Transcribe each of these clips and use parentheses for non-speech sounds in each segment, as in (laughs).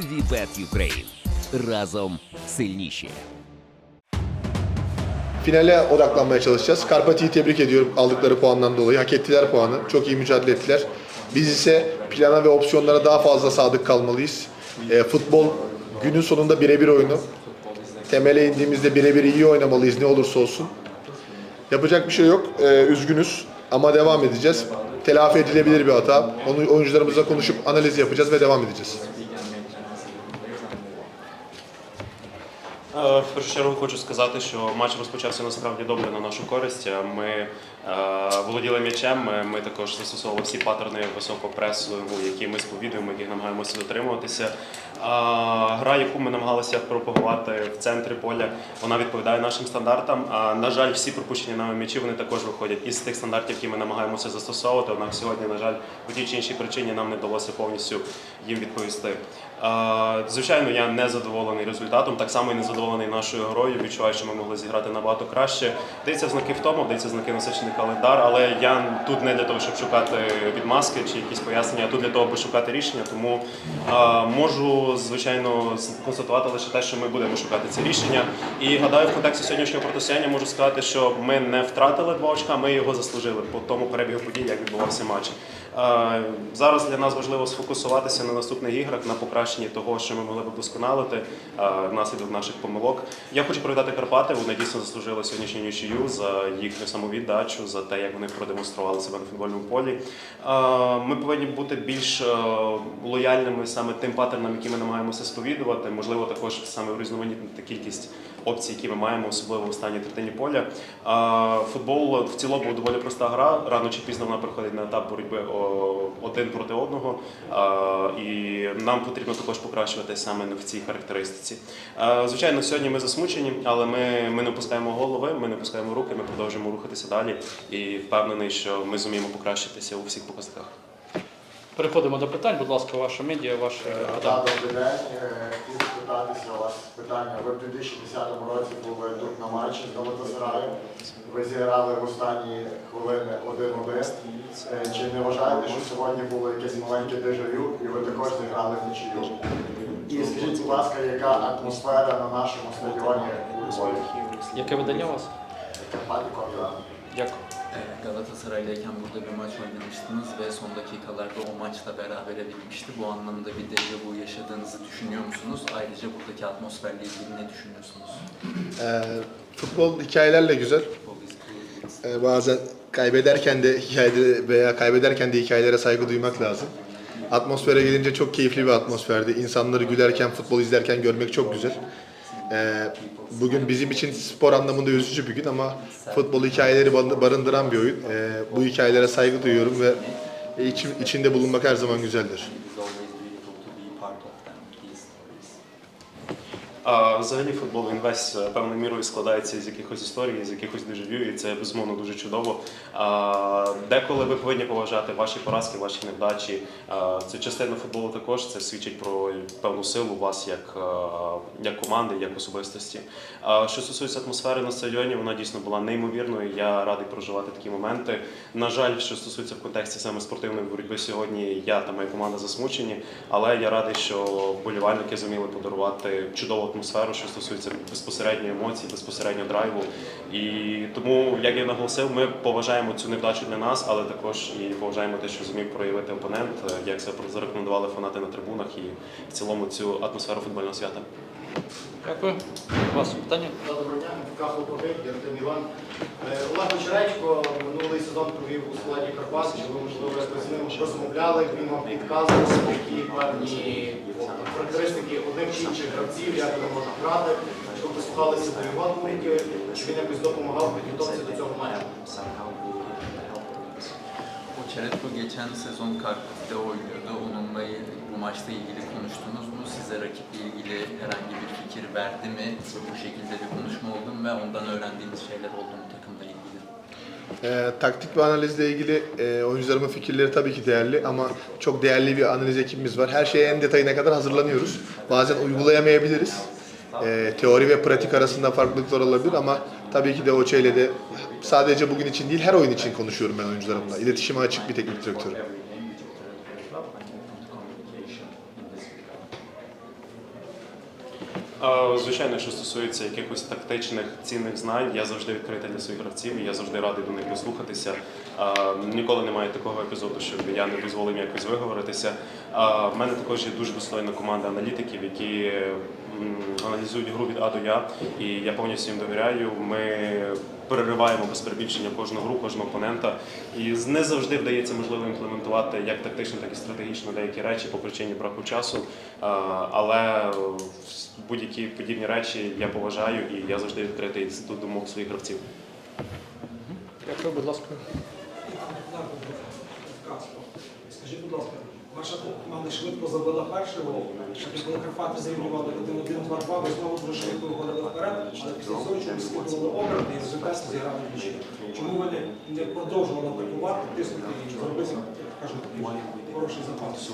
Вібет Юкрейн. Разом сильніші. Finale odaklanmaya çalışacağız. Karpati'yi tebrik ediyorum aldıkları puandan dolayı. Hak ettiler puanı. Çok iyi mücadele ettiler. Biz ise plana ve opsiyonlara daha fazla sadık kalmalıyız. E, futbol günün sonunda birebir oyunu. Temele indiğimizde birebir iyi oynamalıyız ne olursa olsun. Yapacak bir şey yok. E, üzgünüz ama devam edeceğiz. Telafi edilebilir bir hata. Onu oyuncularımızla konuşup analiz yapacağız ve devam edeceğiz. В першу чергу хочу сказати, що матч розпочався насправді добре на нашу користь. Е, Ми е, володіли м'ячем, ми, також застосовували всі паттерни високого пресингу, які ми сповідуємо, яких намагаємося дотримуватися. Е, Гра, яку ми намагалися пропагувати в центрі поля, вона відповідає нашим стандартам. А, На жаль, всі пропущені нами м'ячі вони також виходять із тих стандартів, які ми намагаємося застосовувати. Однак сьогодні, на жаль, по тій чи іншій причині нам не вдалося повністю їм відповісти. Е, Звичайно, я не задоволений результатом, так само і не задоволений нашою грою. Відчуваю, що ми могли зіграти набагато краще. Дається знаки втому, дається знаки насичений календар, але я тут не для того, щоб шукати відмазки чи якісь пояснення, а тут для того, щоб шукати рішення. Тому е, можу, звичайно, констатувати лише те, що ми будемо шукати це рішення. І гадаю, в контексті сьогоднішнього протистояння можу сказати, що ми не втратили два очка, ми його заслужили по тому перебігу подій, як відбувався матч. Зараз для нас важливо сфокусуватися на наступних іграх, на покращенні того, що ми могли б вдосконалити е, внаслідок наших помилок. Я хочу привітати Карпати. Вони дійсно заслужили сьогоднішню нічию за їхню самовіддачу, за те, як вони продемонстрували себе на футбольному полі. Ми повинні бути більш е, лояльними саме тим паттернам, які ми намагаємося сповідувати. Можливо, також саме урізноманітнити кількість опцій, які ми маємо, особливо в останній третині поля. Футбол в цілому доволі проста гра. Рано чи пізно вона приходить на етап боротьби один проти одного. І нам потрібно також покращувати саме в цій характеристиці. Звичайно, сьогодні ми засмучені, але ми, ми не опускаємо голови, ми не опускаємо руки, ми продовжуємо рухатися далі. І впевнений, що ми зуміємо покращитися у всіх показниках. Переходимо до питань. Будь ласка, ваша медіа, ваше питання. добрий день. Е, Хотів спитатися у вас питання. Ви в 2010 році були тут на матчі з Галатасараєм. Ви зіграли в останні хвилини один-один. Е, Чи не вважаєте, що сьогодні було якесь маленьке дежавю і ви також зіграли в нічию? І скажіть, будь ласка, яка атмосфера на нашому стадіоні у Львові? Яке видання у вас? Карпаті Ковіла. Galatasaray'dayken burada bir maç oynamıştınız ve son dakikalarda o maçla berabere bitmişti. Bu anlamda bir dejavu yaşadığınızı düşünüyor musunuz? Ayrıca buradaki atmosferle ilgili ne düşünüyorsunuz? E, futbol hikayelerle güzel. E, bazen kaybederken de hikayede veya kaybederken de hikayelere saygı duymak lazım. Atmosfere gelince çok keyifli bir atmosferdi. İnsanları gülerken, futbol izlerken görmek çok güzel. E, bugün bizim için spor anlamında üzücü bir gün ama futbol hikayeleri barı- barındıran bir oyun. E, bu hikayelere saygı duyuyorum ve içim, içinde bulunmak her zaman güzeldir. А, Взагалі футбол він весь е, певною мірою складається з якихось історій, з якихось дежавю, і це безумовно дуже чудово. А, Деколи ви повинні поважати ваші поразки, ваші невдачі. А, Це частина футболу також. Це свідчить про певну силу вас як, е, як команди, як особистості. А Що стосується атмосфери на стадіоні, вона дійсно була неймовірною. Я радий проживати такі моменти. На жаль, що стосується в контексті саме спортивної боротьби сьогодні, я та моя команда засмучені, але я радий, що вболівальники зуміли подарувати чудову атмосферу, що стосується безпосередньо емоцій, безпосередньо драйву. І тому, як я наголосив, ми поважаємо цю невдачу для нас, але також і поважаємо те, що зумів проявити опонент, як це зарекомендували фанати на трибунах і в цілому цю атмосферу футбольного свята. Дякую. У вас питання? Доброго дня, МФК «Хлопотик», Артем Іван. Е, Олег Очеречко минулий сезон провів у складі Карпат, чи ви, можливо, з ним розмовляли, він вам підказував, які певні характеристики одних чи інших гравців, як вони можуть грати, чи ви прислухалися до його думки, чи він якось допомагав підготовці до цього матчу. Çeretko geçen sezon Karpat'ta oynuyordu. Onunla bu maçla ilgili konuştunuz mu? Size rakiple ilgili herhangi bir fikir verdi mi? Bu şekilde bir konuşma oldu mu ve ondan öğrendiğiniz şeyler oldu mu takımla ilgili? E, taktik ve analizle ilgili e, oyuncularımın fikirleri tabii ki değerli ama çok değerli bir analiz ekibimiz var. Her şeye en detayına kadar hazırlanıyoruz. Bazen uygulayamayabiliriz. E, teori ve pratik arasında farklılıklar olabilir ama tabii ki de Oçe ile de sadece bugün için değil her oyun için konuşuyorum ben oyuncularımla. İletişime açık bir teknik direktörüm. Звичайно, що стосується якихось тактичних цінних знань, я завжди відкритий для своїх гравців, і я завжди радий до них дослухатися. Ніколи немає такого епізоду, щоб я не дозволив якось виговоритися. В мене також є дуже достойна команда аналітиків, які аналізують гру від А до Я, і я повністю їм довіряю. Ми перериваємо без перебільшення кожну гру, кожного опонента. І не завжди вдається можливо імплементувати як тактично, так і стратегічно деякі речі по причині браку часу. Але будь-які подібні речі я поважаю і я завжди відкритий до думок своїх гравців. Дякую, будь ласка. Скажіть, будь ласка, ваша команда швидко забила перший гол, і коли Карпати зрівнювали 1-1-2-2, ви знову дуже швидко виходили вперед, але після цього чомусь скидували оберт і результат зіграли нічого. Чому ви не- не продовжували атакувати, тиснути і зробити, як кажуть, хороший запас?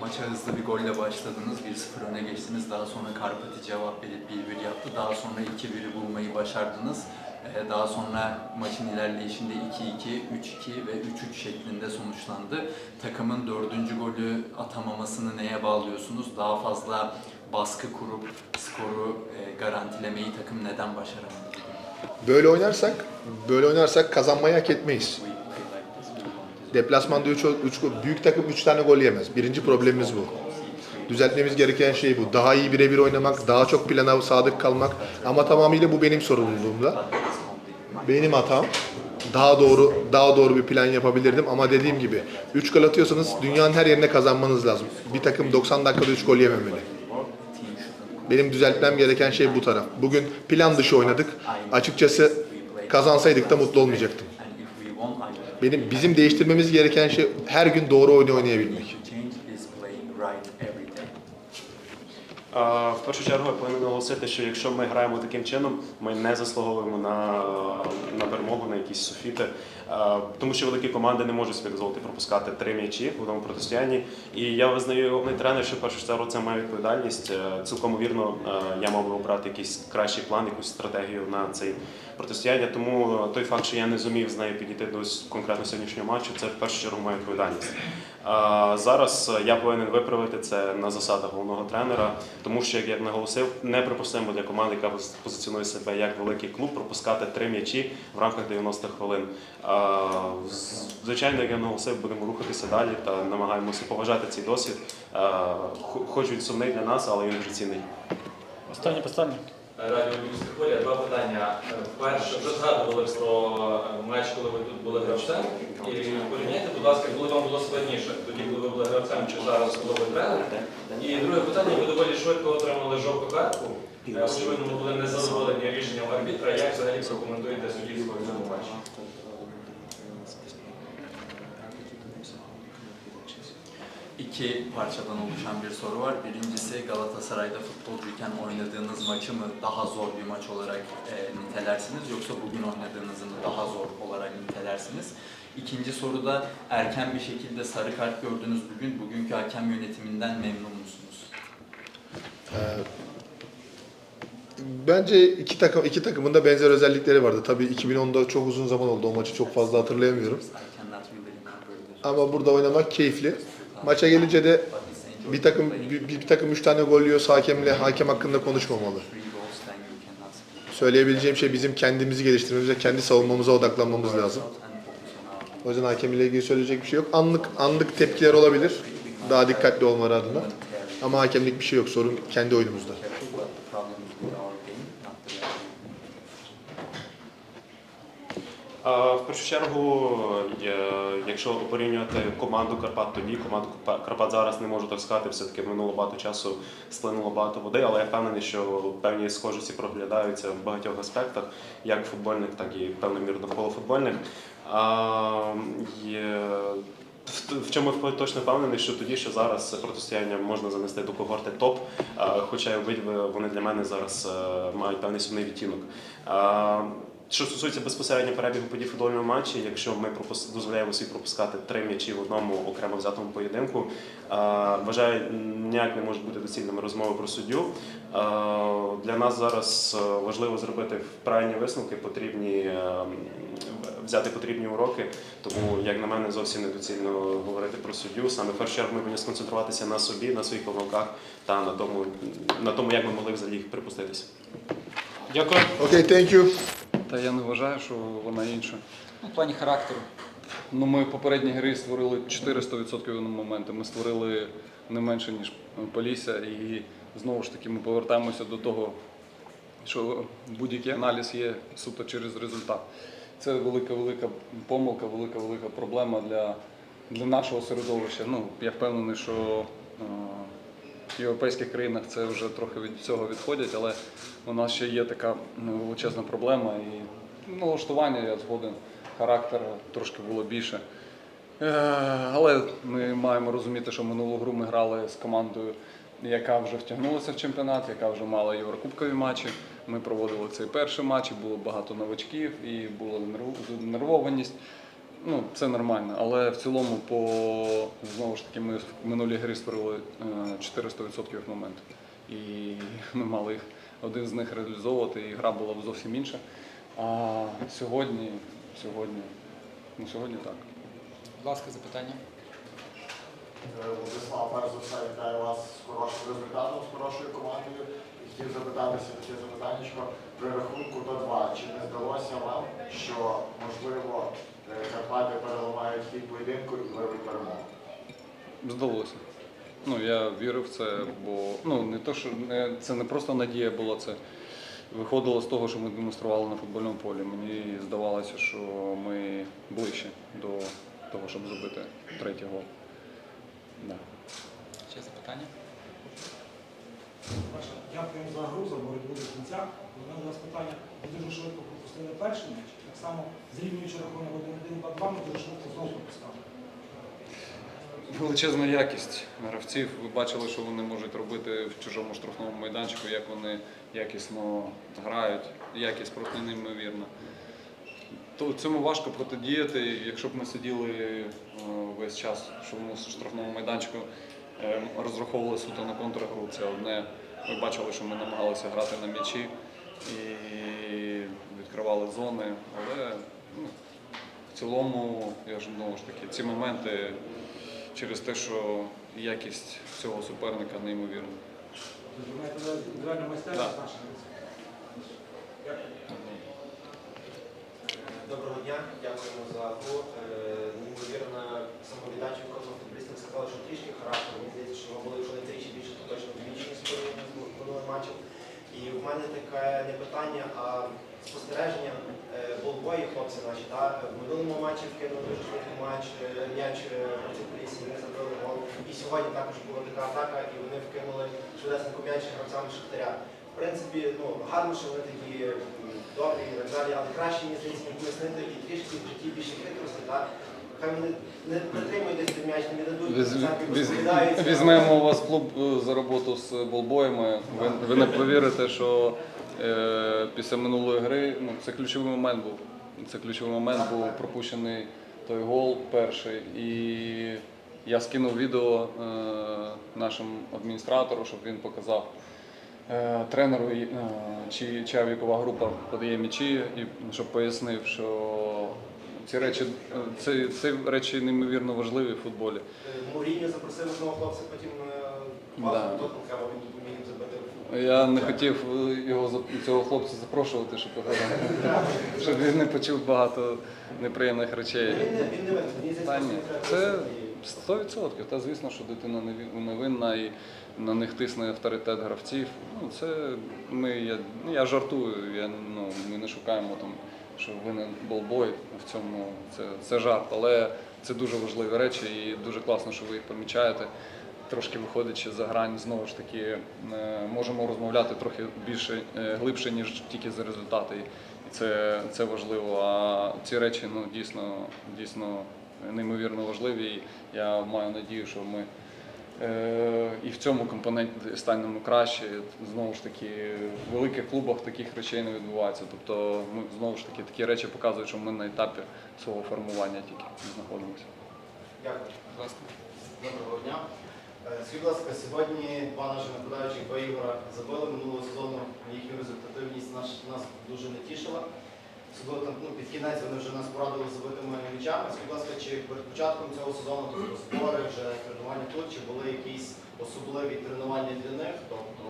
Maça hızlı bir golle başladınız. 1-0 öne geçtiniz. Daha sonra Karpati cevap verip 1-1 yaptı. Daha sonra 2-1'i bulmayı başardınız. Ee, Daha sonra maçın ilerleyişinde 2-2, 3-2 ve 3-3 şeklinde sonuçlandı. Takımın dördüncü golü atamamasını neye bağlıyorsunuz? Daha fazla baskı kurup skoru e, garantilemeyi takım neden başaramadı? Böyle oynarsak, böyle oynarsak kazanmayı hak etmeyiz. Deplasmanda 3 3 büyük takım 3 tane gol yemez. Birinci problemimiz bu. Düzeltmemiz gereken şey bu. Daha iyi birebir oynamak, daha çok plana sadık kalmak. Ama tamamıyla bu benim sorumluluğumda. Benim hatam. Daha doğru daha doğru bir plan yapabilirdim ama dediğim gibi 3 gol atıyorsanız dünyanın her yerine kazanmanız lazım. Bir takım 90 dakikada 3 gol yememeli. Benim düzeltmem gereken şey bu taraf. Bugün plan dışı oynadık. Açıkçası kazansaydık da mutlu olmayacaktım. Benim bizim değiştirmemiz gereken şey her gün doğru oyunu oynayabilmek. В першу чергу я повинен наголосити, що якщо ми граємо таким чином, ми не заслуговуємо на, на перемогу, на якісь софіти. А, Тому що великі команди не можуть собі дозволити пропускати три м'ячі в одному протистоянні. І я визнаю головний тренер, що в першу чергу це моя відповідальність. Е, Цілком вірно я мав би обрати якийсь кращий план, якусь стратегію на цей протистояння. Тому той факт, що я не зумів з нею підійти до конкретно сьогоднішнього матчу, це в першу чергу моя відповідальність. Зараз я повинен виправити це на засадах головного тренера, тому що, як я наголосив, неприпустимо для команди, яка позиціонує себе як великий клуб, пропускати три м'ячі в рамках 90 хвилин. З- Звичайно, як я наголосив, будемо рухатися далі та намагаємося поважати цей досвід. Хоч він сумний для нас, але він дуже цінний. Останнє питання. Радіо Львівська два питання. Е, Перше, вже згадували про е, матч, коли ви тут були гравцем. І порівняйте, будь ласка, коли вам було складніше, тоді, коли ви були гравцем, чи зараз, коли ви тренер. І друге питання, ви доволі швидко отримали жовту картку. Е, Очевидно, ви були незадоволені рішенням арбітра. Як взагалі прокоментуєте суддівство в цьому матчі? İki parçadan oluşan bir soru var. Birincisi Galatasaray'da futbolcuyken oynadığınız maçı mı daha zor bir maç olarak e, nitelersiniz yoksa bugün oynadığınızı mı daha zor olarak nitelersiniz? İkinci soruda erken bir şekilde sarı kart gördünüz bugün. Bugünkü hakem yönetiminden memnun musunuz? Bence iki takım iki takımın da benzer özellikleri vardı. Tabii 2010'da çok uzun zaman oldu. O maçı çok fazla hatırlayamıyorum. The Ama burada oynamak keyifli. Maça gelince de bir takım bir, bir takım üç tane gol yiyorsa hakemle hakem hakkında konuşmamalı. Söyleyebileceğim şey bizim kendimizi geliştirmemiz ve kendi savunmamıza odaklanmamız lazım. O yüzden hakem ile ilgili söyleyecek bir şey yok. Anlık anlık tepkiler olabilir. Daha dikkatli olmaları adına. Ama hakemlik bir şey yok. Sorun kendi oyunumuzda. В першу чергу, якщо порівнювати команду Карпат тоді, команду Карпат зараз не можу так сказати, все-таки минуло багато часу, сплинуло багато води, але я впевнений, що певні схожості проглядаються в багатьох аспектах, як футбольних, так і навколофутбольних. А, є- в- чому я точно впевнений, що тоді, що зараз протистояння можна занести до когорти топ, хоча й обидва вони для мене зараз е, мають певний сумний відтінок. Що стосується безпосередньо перебігу подій в футбольному матчі, якщо ми пропус- дозволяємо собі пропускати три м'ячі в одному окремо взятому поєдинку, а, вважаю, ніяк не можуть бути доцільними розмови про суддю. А, Для нас зараз е, важливо зробити правильні висновки, потрібні е, взяти потрібні уроки. Тому, як на мене, зовсім недоцільно говорити про суддю. Саме в першу чергу ми повинні сконцентруватися на собі, на своїх помилках та на тому, на тому, як ми могли взагалі їх припуститися. Дякую. Окей, thank you. Та я не вважаю, що вона інша. Ну, в плані характеру. Ну, ми в попередній грі створили 400% моменти. Ми створили не менше, ніж Полісся. І знову ж таки ми повертаємося до того, що будь-який аналіз є суто через результат. Це велика-велика помилка, велика-велика проблема для, для нашого середовища. Ну, я впевнений, що е, європейських країнах це вже трохи від цього відходять, але у нас ще є така ну, величезна проблема. І налаштування, я згоден, характер трошки було більше. Е, Але ми маємо розуміти, що минулу гру ми грали з командою, яка вже втягнулася в чемпіонат, яка вже мала єврокубкові матчі. Ми проводили цей перший матч, було багато новачків, і була нервованість. Ну, це нормально. Але в цілому, по знову ж таки, ми в минулій грі створили е, 400% моментів. І (laughs) ми мали їх один з них реалізовувати, і гра була б зовсім інша. А сьогодні, сьогодні, ну сьогодні так. Будь ласка, запитання. Е, Владислав, перш за все, вітаю вас з хорошим результатом, з хорошою командою. Хотів запитатися таке запитаннячко. При рахунку до 2, чи не здалося вам, що можливо е, Карпати переламають хід поєдинку і вирвуть перемогу? Здалося. Ну, я вірив в це, бо ну, не то, що не, це не просто надія була, це виходило з того, що ми демонстрували на футбольному полі. Мені здавалося, що ми ближче до того, щоб забити третій гол. Да. Ще запитання? Перше, дякуємо за гру, за боротьбу до кінця. У мене до вас питання. Ви дуже швидко пропустили перший м'яч. Так само зрівнюючи рахунок 1-1-2-2, ми дуже швидко знову пропускали. Величезна якість гравців. Ви бачили, що вони можуть робити в чужому штрафному майданчику, як вони якісно грають. Якість просто неймовірна. То цьому важко протидіяти. Якщо б ми сиділи е, весь час в чужому штрафному майданчику, розраховували суто на контргру, це одне. Ми бачили, що ми намагалися грати на м'ячі і відкривали зони, але ну, в цілому, я ж знову ж таки, ці моменти через те, що якість цього суперника неймовірна. Ви маєте індивідуальну майстерність Да. наша. Доброго дня, дякуємо за гру. Е, Неймовірна самовіддача кожного футболіста. Сказали, що трішки характер. Мені здається, що ми були, якщо не тричі більше, то точно двічі минулих матчів. І в мене таке не питання, а спостереження. Е, Болбої хлопці наші, та в минулому матчі вкинули дуже швидкий матч, е, м'яч е, проти полісі, не забили гол. І сьогодні також була така атака, і вони вкинули швидесенько м'яч гравцям Шахтаря. В принципі, ну гарно, що вони такі добрі і так далі, але краще мені здається пояснити і трішки в житті більше хитрості? Хай вони не, не десь м'яч, не дадуть, Віз- всякі віз- розповідаються. Візьмемо у вас клуб е, за роботу з болбоями. Ви, ви не повірите, що е, після минулої гри ну, це ключовий момент був. Це ключовий момент був пропущений той гол перший. І я скинув відео е, нашому адміністратору, щоб він показав е, тренеру, е, чи, чия вікова група подає м'ячі, і щоб пояснив, що ці речі, це, це речі неймовірно важливі в футболі. Муріньо запросив одного хлопця, потім е, Да. Тоттенхема, він їм забити. Я не хотів е, його цього хлопця запрошувати, щоб, (laughs) щоб він не почув багато неприємних речей. Та ні, це 100%. Та звісно, що дитина не ві- не винна і на них тисне авторитет гравців. Ну це ми я, я жартую. Я ну ми не шукаємо там, що винен болбой в цьому. Це, це жарт, але це дуже важливі речі, і дуже класно, що ви їх помічаєте. Трошки виходячи за грань, знову ж таки е, можемо розмовляти трохи більше е, глибше, ніж тільки за результати. І це, це важливо. А ці речі ну дійсно дійсно неймовірно важливі. І я маю надію, що ми і в цьому компоненті станемо краще. Знову ж таки, в великих клубах таких речей не відбувається. Тобто, ми знову ж таки такі речі показують, що ми на етапі свого формування тільки знаходимося. Дякую. Доброго дня. Е, Скажіть, будь ласка, сьогодні два наші нападаючих два ігора забили минулого сезону. Їхню результативність наш, нас дуже не тішила. Особливо там ну, під кінець вони вже нас порадили забитими м'ячами. Скажіть, будь ласка, чи перед початком цього сезону, тобто збори, вже тренування тут, чи були якісь особливі тренування для них, тобто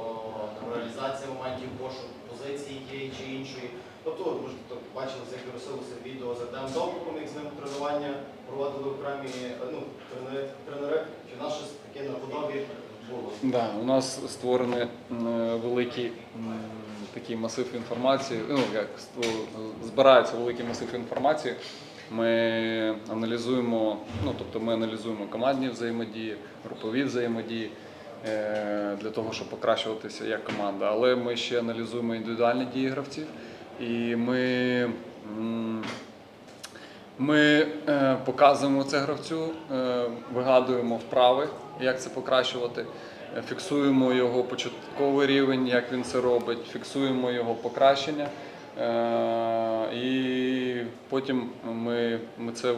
там, реалізація моментів пошуку позиції тієї чи іншої. Тобто, от, може, то бачили, як виросилося відео з Артем Довбиком, як з ним тренування проводили окремі е, ну, тренери, тренери. Чи наше таке наподобі було? Да, у нас створений м, великий такий масив інформації. Ну як збирається великий масив інформації. Ми аналізуємо, ну тобто ми аналізуємо командні взаємодії, групові взаємодії е, для того, щоб покращуватися як команда. Але ми ще аналізуємо індивідуальні дії гравців, і ми. ми е, показуємо це гравцю, е, вигадуємо вправи, як це покращувати, е, фіксуємо його початковий рівень, як він це робить, фіксуємо його покращення. Е, і потім ми, ми це е,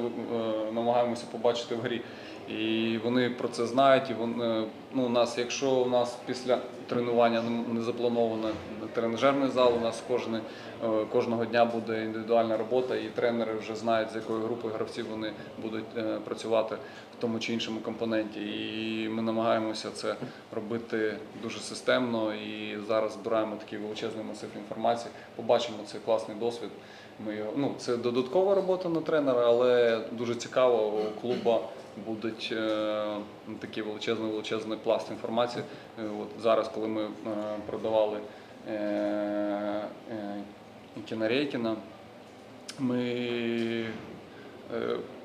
намагаємося побачити в грі. І вони про це знають. І вони, ну, у нас, якщо у нас після тренування не- не заплановано тренажерний зал, у нас кожне, е, кожного дня буде індивідуальна робота, і тренери вже знають, з якої групи гравців вони будуть е, працювати в тому чи іншому компоненті. І ми намагаємося це робити дуже системно. І зараз збираємо такий величезний масив інформації. Побачимо цей класний досвід. Ми його, ну, це додаткова робота на тренера, але дуже цікаво у клуба будуть е, такий величезний величезний пласт інформації. Е, От зараз, коли ми е, продавали Кінарейкіна, ми,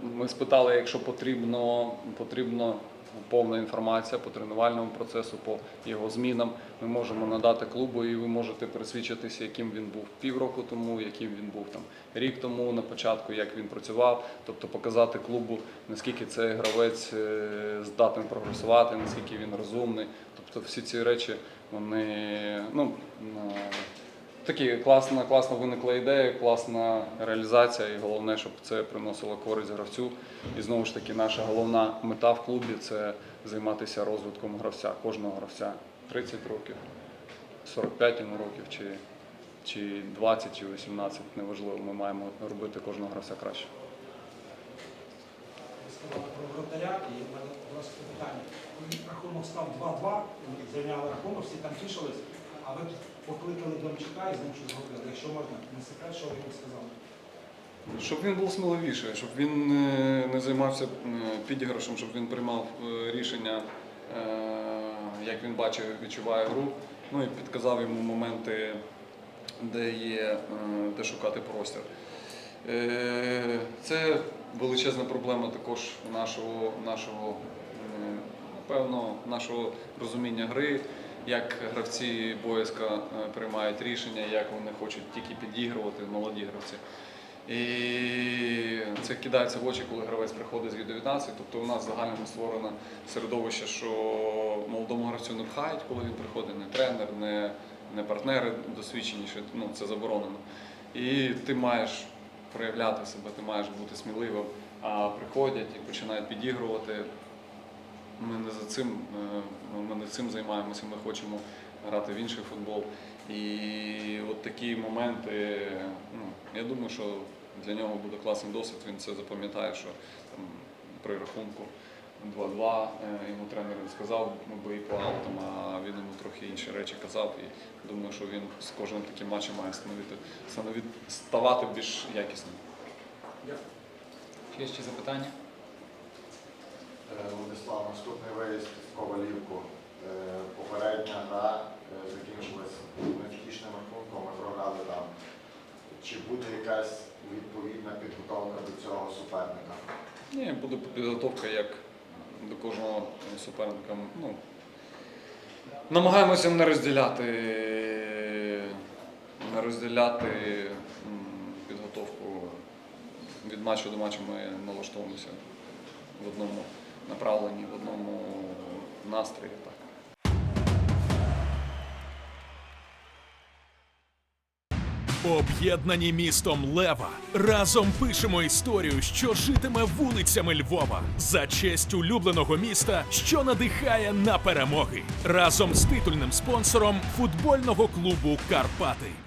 ми спитали, якщо потрібно, потрібно повна інформація по тренувальному процесу, по його змінам. Ми можемо надати клубу, і ви можете пересвідчитися, яким він був півроку тому, яким він був там рік тому на початку, як він працював, тобто показати клубу, наскільки цей гравець е, здатен прогресувати, наскільки він розумний. Тобто всі ці речі вони ну. Такі класна, класна виникла ідея, класна реалізація, і головне, щоб це приносило користь гравцю. І знову ж таки, наша головна мета в клубі це займатися розвитком гравця, кожного гравця. 30 років, 45 йому років, чи, чи 20, чи 18, неважливо. Ми маємо робити кожного гравця краще. Сказали про вратаря, і в мене вас питання. Рахунок став 2-2, зайняли рахунок, всі там тішились, а ви покликали Домчака і з ним щось зробили. Якщо можна, не секрет, що ви йому сказали. Щоб він був сміливіший, щоб він е, не займався е, підіграшем, щоб він приймав е, рішення, як він бачить, відчуває гру. Ну і підказав йому моменти, де є, де шукати простір. Це величезна проблема також нашого, нашого напевно, нашого розуміння гри, як гравці боязка е, приймають рішення, як вони хочуть тільки підігрувати, молоді гравці. І це кидається в очі, коли гравець приходить з U19. Тобто у нас загально створено середовище, що молодому гравцю не пхають, коли він приходить, не тренер, не, не партнери досвідченіші, ну це заборонено. І ти маєш проявляти себе, ти маєш бути сміливим, а приходять і починають підігрувати. Ми не за цим, е, ми не цим займаємося, ми хочемо грати в інший футбол. І от такі моменти, ну, я думаю, що для нього буде класний досвід, він це запам'ятає, що там, при рахунку 2-2 е, йому тренер не сказав, ми бої по аутам, а він йому трохи інші речі казав. І думаю, що він з кожним таким матчем має становити, ставати більш якісним. Є ще запитання? Е, Владислав, наступний виїзд в Ковалівку. Е, Попередня гра е, закінчилась невтішним рахунком, ми програли там. Чи буде якась відповідна підготовка до цього суперника? Ні, буде підготовка як до кожного суперника. Ну, намагаємося не розділяти, не розділяти підготовку від матчу до матчу. Ми налаштовуємося в одному направленні, в одному настрої. Так. Об'єднані містом Лева разом пишемо історію, що житиме вулицями Львова за честь улюбленого міста, що надихає на перемоги разом з титульним спонсором футбольного клубу Карпати.